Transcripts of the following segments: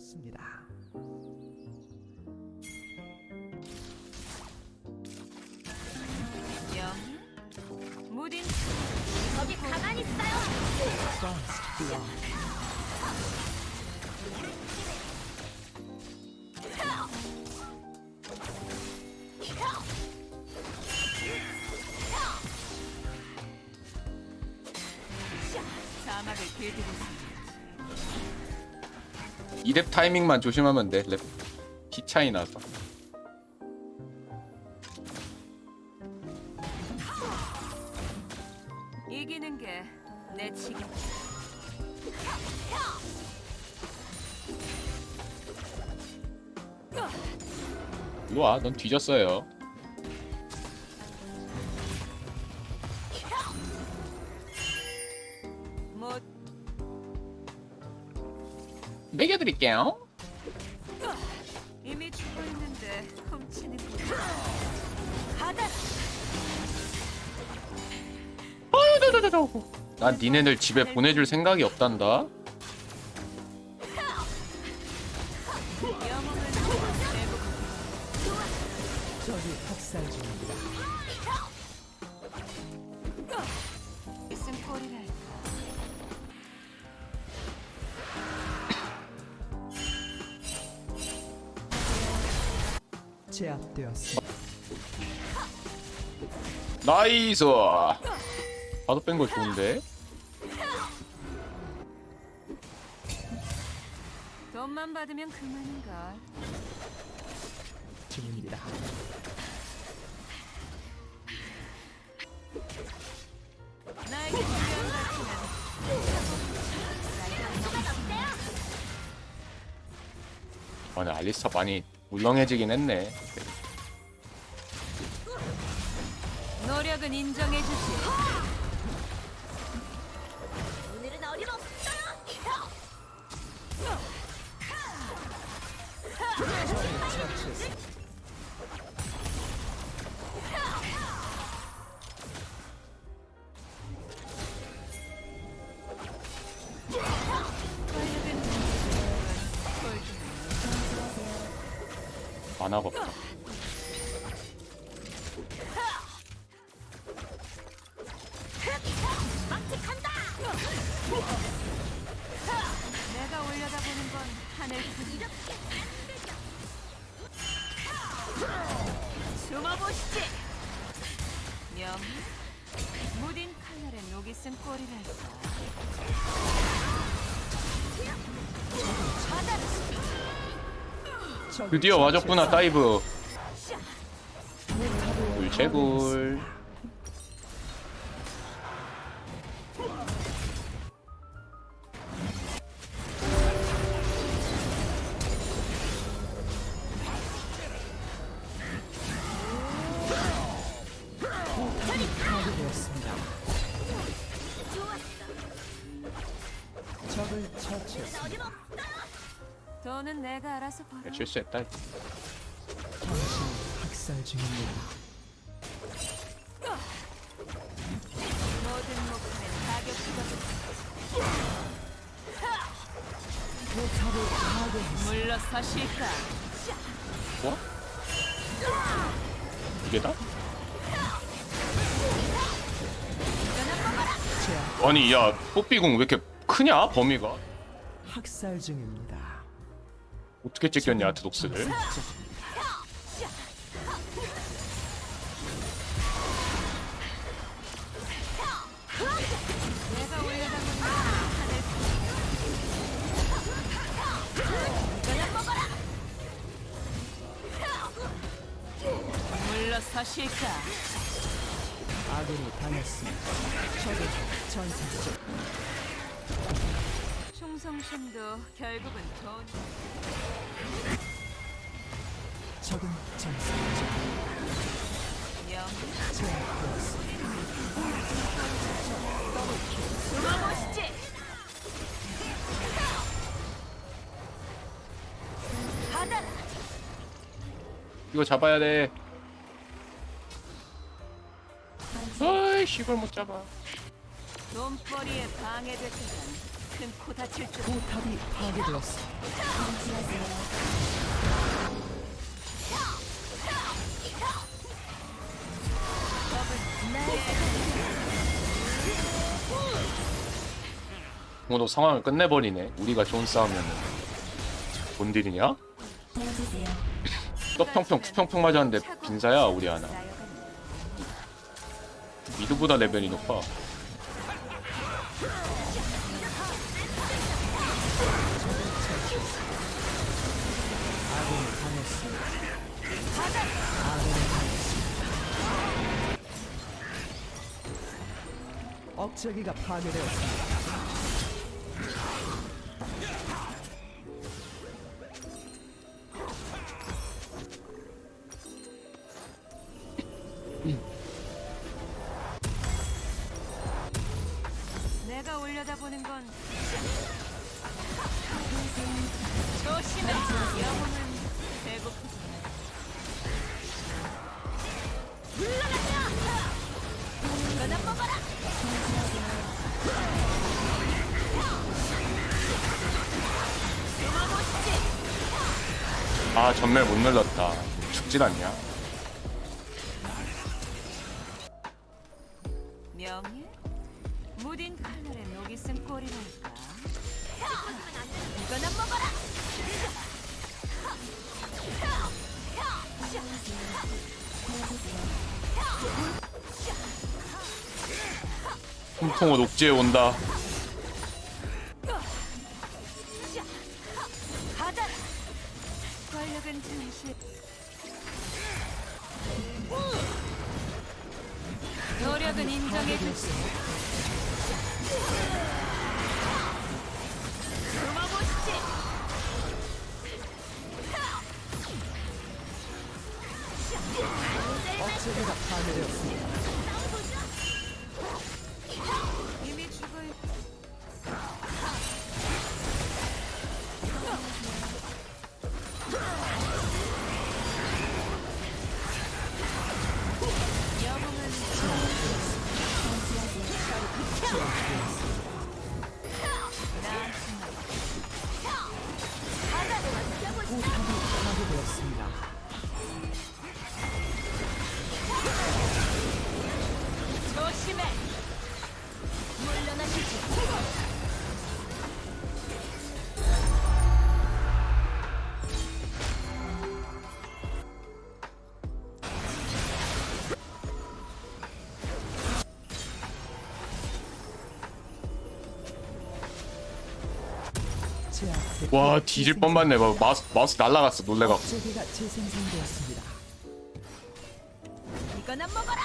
제압되었습니다. 영 무딘 거기 가만히 있어요. 사막을 있습니다. 이랩 타이밍만 조심하면 돼. 랩. 키 차이 나서. 이기는 게내 치겠다. 이리 와, 넌 뒤졌어요. 먹여드릴게요. 이미 죽어 있는데 훔치는군. 가다. 난 니네들 집에 보내줄 생각이 없단다. 나이스. 봐도 뺀 거 좋은데. 돈만 받으면 그만인걸. 중입니다. 나에게 중요한 가치는 아, 근데 알리스타 많이 울렁해지긴 했네. 노력은 인정해주지. 오늘은 꼴 만화가 없다. 숨어보시지. 영 무딘 칼날에 녹이 쓴 꼴이랄까. 드디어 와줬구나, 다이브. 굴채굴. 돈은 내가 알아서 벌어. 실수했다. 당신 학살 중입니다. 모든 목숨에 가격표가 포탑을 파괴했습니다. 물러서실까? 뭐? 이게 다? 아니, 야, 뽀삐궁 왜 이렇게 크냐, 범위가? 학살 중입니다. 어떻게 찍혔냐, 하늘뿐. 물러서실까? 아군이 당했습니다. 적의 전사적 충성심도 결국은 돈. 적은 전사적 영. 받아라. 이거 잡아야 돼. 어이, 이걸 못 잡아. 돈벌이에 방해될 때는 큰코 다칠 줄 포탑이 파괴되었습니다. 오너 상황을 끝내버리네. 우리가 좋은 싸움이었는데. 뭔 딜이냐? 떡평평 쿠평평 맞았는데 빈사야 우리 하나. 미드보다 레벨이 높아. 억제기가 파괴되었습니다. 아 전멸 못 눌렀다. 죽질 않냐? 명예? 무딘 칼날에 녹이 쓴 꼴이라니까 이거나 먹어라. 통통어 녹지에 온다. 권력은 잠시. 노력은 인정해주지 와 뒤질 뻔만 내봐. 마우스 마우스 날라갔어. 억제기가 재생산되었습니다. 이거나 먹어라.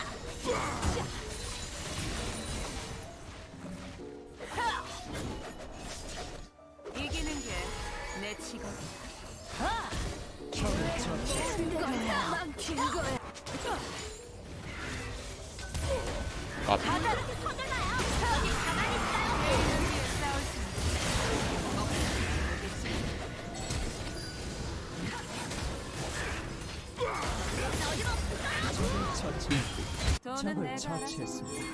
적을 처치했습니다.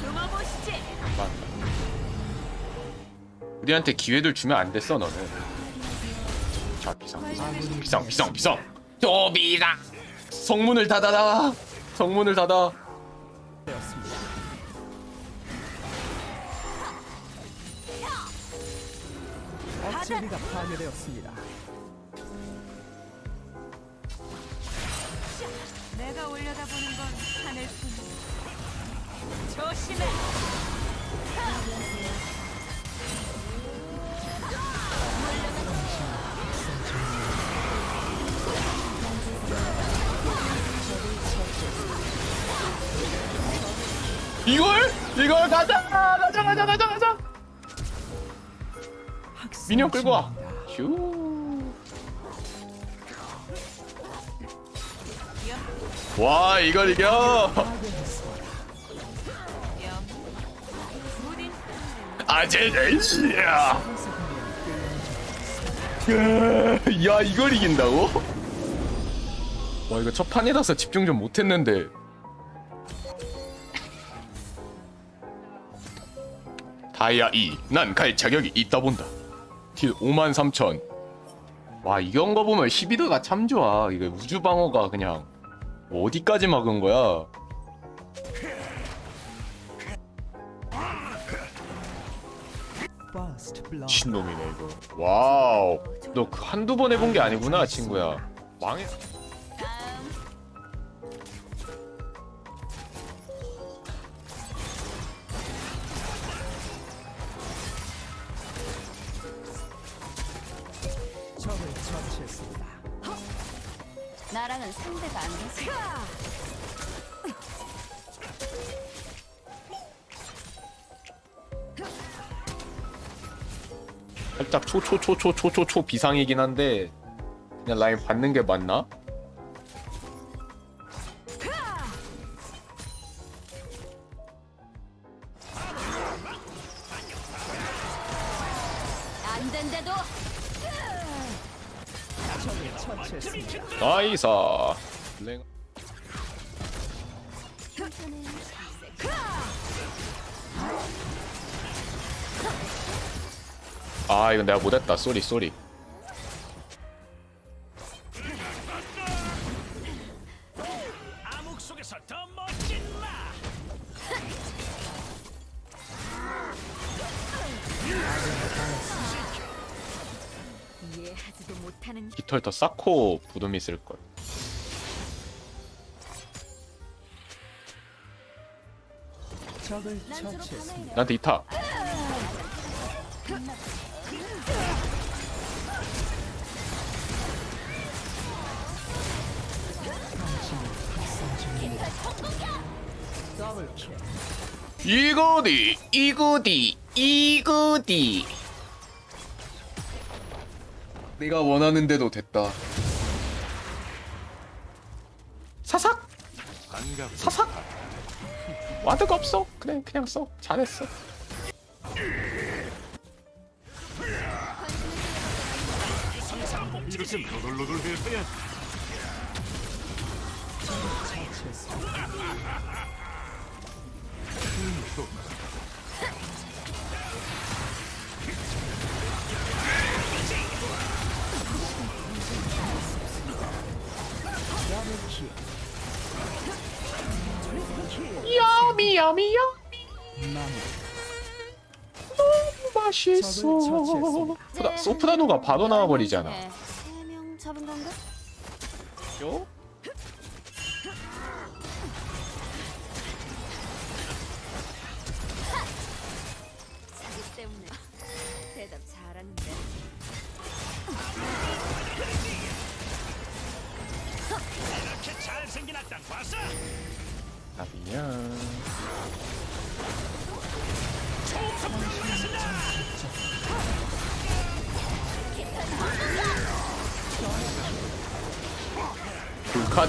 숨어보시지. 우리한테 기회를 주면 안 됐어 너는. 자 비상 비상 비상 비상 비상. 또 비상. 성문을 닫아라. 성문을 닫아. 되었습니다. 억제기가 파괴되었습니다. 조심해. 이걸? 이걸 가자! 가자 가자 가자 가자. 미니언 끌고 와. 중 와 이걸 이겨 아제네시야 야 이걸 이긴다고? 와 이거 첫 판이라서 집중 좀 못했는데 다이아 2, 난 가입 자격이 있다 본다. 딜 53,000. 와, 이런 거 보면 12드가 참 좋아. 이거 우주 방어가 그냥 어디까지 막은 거야? 신놈이네 이거. 와우. 너 그 한두 번 해본 게 아니구나 친구야. 망해. 살짝 초초초초초초초 비상이긴 한데 그냥 라인 받는 게 맞나? 나이스. 아 이건 내가 못했다. 쏘리 쏘리. 속에서 더 깃털 쌓고 부둠 있을 걸. 적을 처치했습니다. 나한테 이타. 이거디 이거디 이거디. 내가 원하는데도 됐다. 사삭 사삭. 와드가 없어. 그냥 그냥 써. 잘했어. 처치했습니다. 더블 킬. 야미 야미 야. 마무리. 맛있어. 소프라노가 바로 나와버리잖아. 잡은 건가? 요?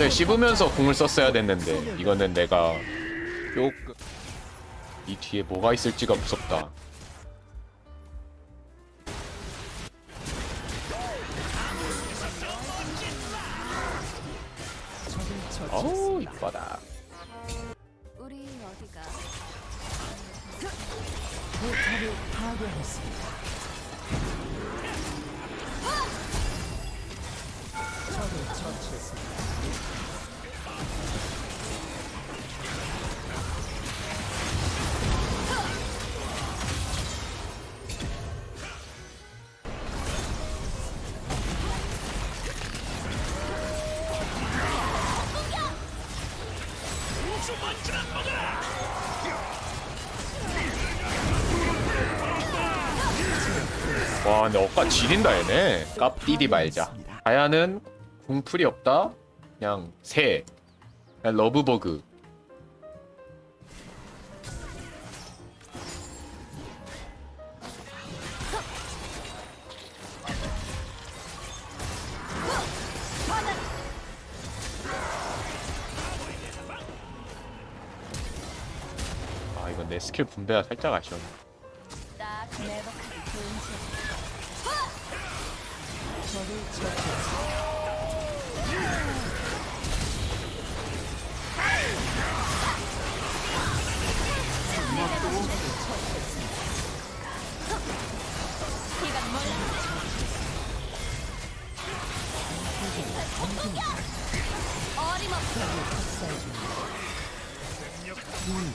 불카드 씹으면서 궁을 썼어야 됐는데 이거는 내가 조금 이 뒤에 뭐가 있을지가 무섭다. 어우 이뻐다. 와 근데 억까 지린다 얘네. 깝디디 말자. 아야는 궁풀이 없다. 그냥 새. 그냥 러브버그. 내 스킬 분배가 살짝 아쉬워. 어림없어. 음,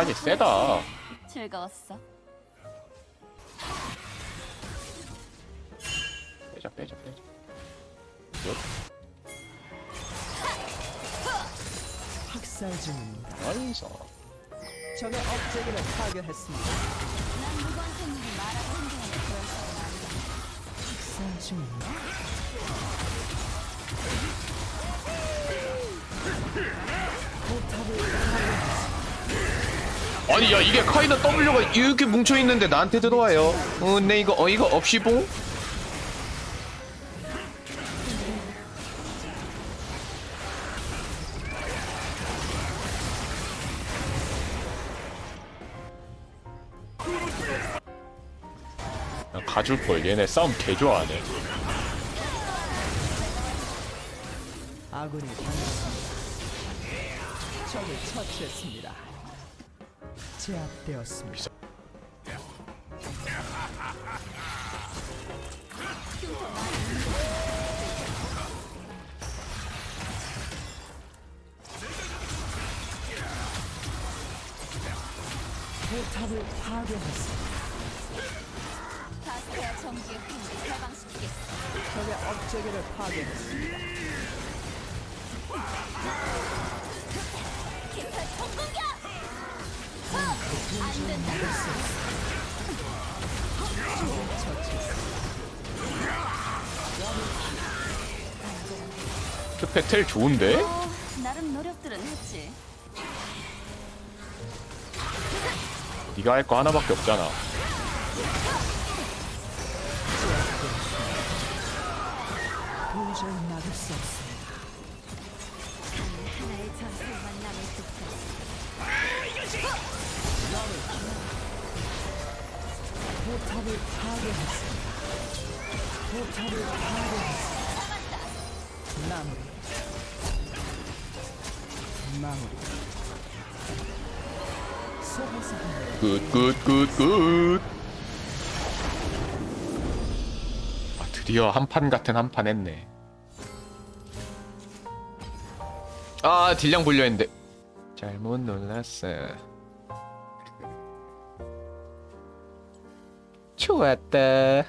카지 세다. 즐거웠어. 빼자 빼자 빼자. 학살 중입니다. 나이스. 적의 업체계를 파괴했습니다. 난 행동하는 그런 사람 아니야. 학살 중입니다. 아니 야 이게 카이더 W가 이렇게 뭉쳐 있는데 나한테 들어와요. 어, 내 이거 어이가 없이 봉? 그냥 가줄 걸 얘네 싸움 개 좋아하네. 아군이 당했습니다. 적을 처치했습니다. 제압되었습니다. 포탑을 파괴했습니다. 파스타야 정지의 흐름을 해방시키겠어. 적의 업체계를 파괴했습니다. 깃털 총공격! 처치했습니다. 그 배틀 좋은데? 어, 나름 노력들은 했지. 네가 할 거 하나밖에 없잖아. 도저히 막을 수 없습 포탑을 파괴했습니다. 포탑을 파괴했습니다. 마무리. 마무리. 굿굿굿굿 아 드디어 한 판 같은 한 판 했네 아 딜량 불려 했는데 잘못 눌렀어 좋았다